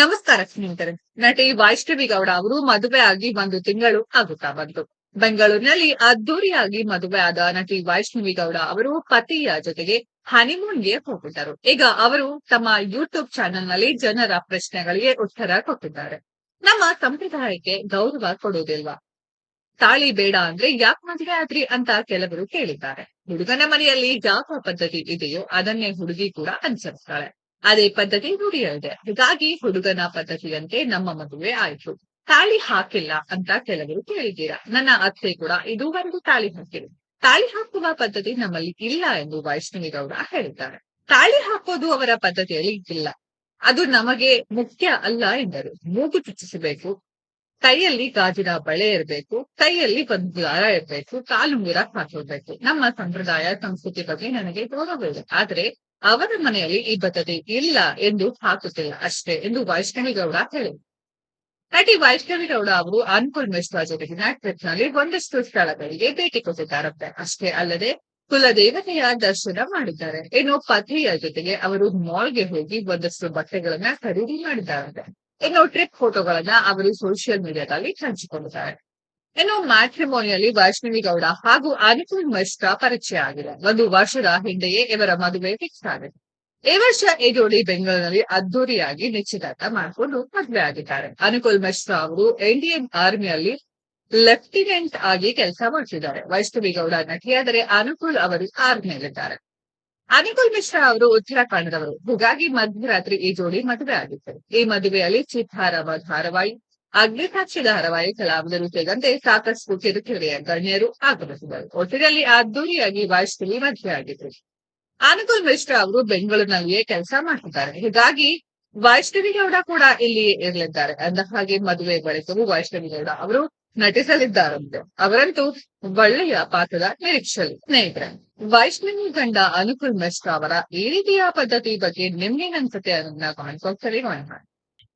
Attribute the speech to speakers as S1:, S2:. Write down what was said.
S1: ನಮಸ್ಕಾರ ಸ್ನೇಹಿತರೆ. ನಟಿ ವೈಷ್ಣವಿ ಗೌಡ ಅವರು ಮದುವೆ ಆಗಿ ಒಂದು ತಿಂಗಳು ಆಗುತ್ತಾ ಬಂತು. ಬೆಂಗಳೂರಿನಲ್ಲಿ ಅದ್ದೂರಿಯಾಗಿ ಮದುವೆ ಆದ ನಟಿ ವೈಷ್ಣವಿ ಗೌಡ ಅವರು ಪತಿಯ ಜೊತೆಗೆ ಹನಿಮೂನ್ಗೆ ಹೋಗಿದ್ದರು. ಈಗ ಅವರು ತಮ್ಮ ಯೂಟ್ಯೂಬ್ ಚಾನೆಲ್ನಲ್ಲಿ ಜನರ ಪ್ರಶ್ನೆಗಳಿಗೆ ಉತ್ತರ ಕೊಟ್ಟಿದ್ದಾರೆ. ನಮ್ಮ ಸಂಪ್ರದಾಯಕ್ಕೆ ಗೌರವ ಕೊಡುವುದಿಲ್ವಾ? ತಾಳಿ ಬೇಡ ಅಂದ್ರೆ ಯಾಕೆ ಮದುವೆ ಆದ್ರಿ ಅಂತ ಕೆಲವರು ಕೇಳಿದ್ದಾರೆ. ಹುಡುಗನ ಮನೆಯಲ್ಲಿ ಯಾವ ಪದ್ಧತಿ ಇದೆಯೋ ಅದನ್ನೇ ಹುಡುಗಿ ಕೂಡ ಅನುಸರಿಸ್ತಾಳೆ. ಅದೇ ಪದ್ಧತಿ ನುಡಿಯಲಿದೆ. ಹೀಗಾಗಿ ಹುಡುಗನ ಪದ್ಧತಿಯಂತೆ ನಮ್ಮ ಮದುವೆ ಆಯ್ತು. ತಾಳಿ ಹಾಕಿಲ್ಲ ಅಂತ ಕೆಲವರು ಕೇಳಿದ್ದೀರಾ? ನನ್ನ ಅತ್ತೆ ಕೂಡ ಇದು ಒಂದು ತಾಳಿ ಹಾಕಿದೆ ತಾಳಿ ಹಾಕುವ ಪದ್ಧತಿ ನಮ್ಮಲ್ಲಿ ಇಲ್ಲ ಎಂದು ವೈಷ್ಣವಿ ಗೌಡ ಹೇಳಿದ್ದಾರೆ. ತಾಳಿ ಹಾಕೋದು ಅವರ ಪದ್ಧತಿಯಲ್ಲಿ ಇಲ್ಲ. ಅದು ನಮಗೆ ಮುಖ್ಯ ಅಲ್ಲ ಎಂದರು. ಮೂಗು ಚುಚ್ಚಿಸಬೇಕು, ಕೈಯಲ್ಲಿ ಗಾಜಿನ ಬಳೆ ಇರಬೇಕು, ಕೈಯಲ್ಲಿ ಒಂದು ದಾರ ಇರಬೇಕು ಕಾಲುಂಗುರ ಹಾಕಿರ್ಬೇಕು. ನಮ್ಮ ಸಂಪ್ರದಾಯ, ಸಂಸ್ಕೃತಿ ಬಗ್ಗೆ ನನಗೆ ಗೌರವ ಇದೆ ಆದ್ರೆ ಅವರ ಮನೆಯಲ್ಲಿ ಈ ಪದ್ಧತಿ ಇಲ್ಲ ಎಂದು ಹಾಕುತ್ತಿಲ್ಲ ಅಷ್ಟೇ ಎಂದು ವೈಷ್ಣವಿ ಗೌಡ ಹೇಳಿದರು. ನಟಿ ವೈಷ್ಣವಿ ಗೌಡ ಅವರು ಅನುಕೂಲ್ ಮಿಶ್ರಾ ಜೊತೆಗಿನ ಟ್ರಿಪ್ನಲ್ಲಿ ಒಂದಷ್ಟು ಸ್ಥಳಗಳಿಗೆ ಭೇಟಿ ಕೊಟ್ಟಿದ್ದಾರಂತೆ ಅಷ್ಟೇ ಅಲ್ಲದೆ ಕುಲದೇವತೆಯ ದರ್ಶನ ಮಾಡಿದ್ದಾರೆ. ಇನ್ನು ಪತಿಯ ಜೊತೆಗೆ ಅವರು ಮಾಲ್ಗೆ ಹೋಗಿ ಒಂದಷ್ಟು ಬಟ್ಟೆಗಳನ್ನ ಖರೀದಿ ಮಾಡಿದ್ದಾರಂತೆ ಇನ್ನು ಟ್ರಿಪ್ ಫೋಟೋಗಳನ್ನ ಅವರು ಸೋಷಿಯಲ್ ಮೀಡಿಯಾದಲ್ಲಿ ಹಂಚಿಕೊಂಡಿದ್ದಾರೆ. ಇನ್ನು ಮ್ಯಾಟ್ರಿಮೋನಿಯಲ್ಲಿ ವೈಷ್ಣವಿ ಗೌಡ ಹಾಗೂ ಅನುಕೂಲ್ ಮಿಶ್ರಾ ಪರಿಚಯ ಆಗಿದೆ ಒಂದು ವರ್ಷದ ಹಿಂದೆಯೇ ಇವರ ಮದುವೆ ಫಿಕ್ಸ್ ಆಗಿದೆ. ಈ ವರ್ಷ ಈ ಜೋಡಿ ಬೆಂಗಳೂರಿನಲ್ಲಿ ಅದ್ದೂರಿಯಾಗಿ ನಿಶ್ಚಿತಾರ್ಥ ಮಾಡಿಕೊಂಡು ಮದುವೆ ಆಗಿದ್ದಾರೆ. ಅನುಕೂಲ್ ಮಿಶ್ರಾ ಅವರು ಇಂಡಿಯನ್ ಆರ್ಮಿಯಲ್ಲಿ ಲೆಫ್ಟಿನೆಂಟ್ ಆಗಿ ಕೆಲಸ ಮಾಡುತ್ತಿದ್ದಾರೆ ವೈಷ್ಣವಿ ಗೌಡ ನಟಿಯಾದರೆ ಅನುಕೂಲ್ ಅವರು ಆರ್ಮಿಯಲ್ಲಿದ್ದಾರೆ ಅನುಕೂಲ್ ಮಿಶ್ರಾ ಅವರು ಉತ್ತರಾಖಂಡದವರು. ಹೀಗಾಗಿ ಮಧ್ಯರಾತ್ರಿ ಈ ಜೋಡಿ ಮದುವೆ ಆಗಿತ್ತು. ಈ ಮದುವೆಯಲ್ಲಿ ಚಿತ್ತಾರವ ಧಾರಾವಾಹಿ ಅಗ್ನಿಸಾಕ್ಷಿ ಧಾರಾವಾಹಿ ಕಲಾವಿದರು ಸೇರಿದಂತೆ ಸಾಕಷ್ಟು ಕಿರುಕಿರಿಯ ಗಣ್ಯರು ಆಗಮಿಸಿದರು. ಒಟ್ಟಿನಲ್ಲಿ ಅದ್ದೂರಿಯಾಗಿ ವೈಷ್ಣವಿ ಮದುವೆ ಆಗಿದ್ರು. ಅನುಕೂಲ್ ಮಿಶ್ರಾ ಅವರು ಬೆಂಗಳೂರಿನಲ್ಲಿಯೇ ಕೆಲಸ ಮಾಡ್ತಿದ್ದಾರೆ. ಹೀಗಾಗಿ ವೈಷ್ಣವಿ ಗೌಡ ಕೂಡ ಇಲ್ಲಿ ಇರಲಿದ್ದಾರೆ. ಅಂದ ಹಾಗೆ ಮದುವೆ ಬಳಿಕವೂ ವೈಷ್ಣವಿ ಗೌಡ ಅವರು ನಟಿಸಲಿದ್ದಾರಂತೆ. ಅವರಂತೂ ಒಳ್ಳೆಯ ಪಾತ್ರದ ನಿರೀಕ್ಷೆಯಲ್ಲಿ ಸ್ನೇಹಿತರೆ. ವೈಷ್ಣವಿ ಗಂಡ ಅನುಕೂಲ್ ಮಿಶ್ರಾ ಅವರ ಈ ರೀತಿಯ ಪದ್ಧತಿ ಬಗ್ಗೆ ನಿಮ್ಗೆ ಅನ್ಸುತ್ತೆ ಅದನ್ನ ಕಾಮೆಂಟ್ ಸರಿ ಅಲ್ಲಿ ಮಾಡಿ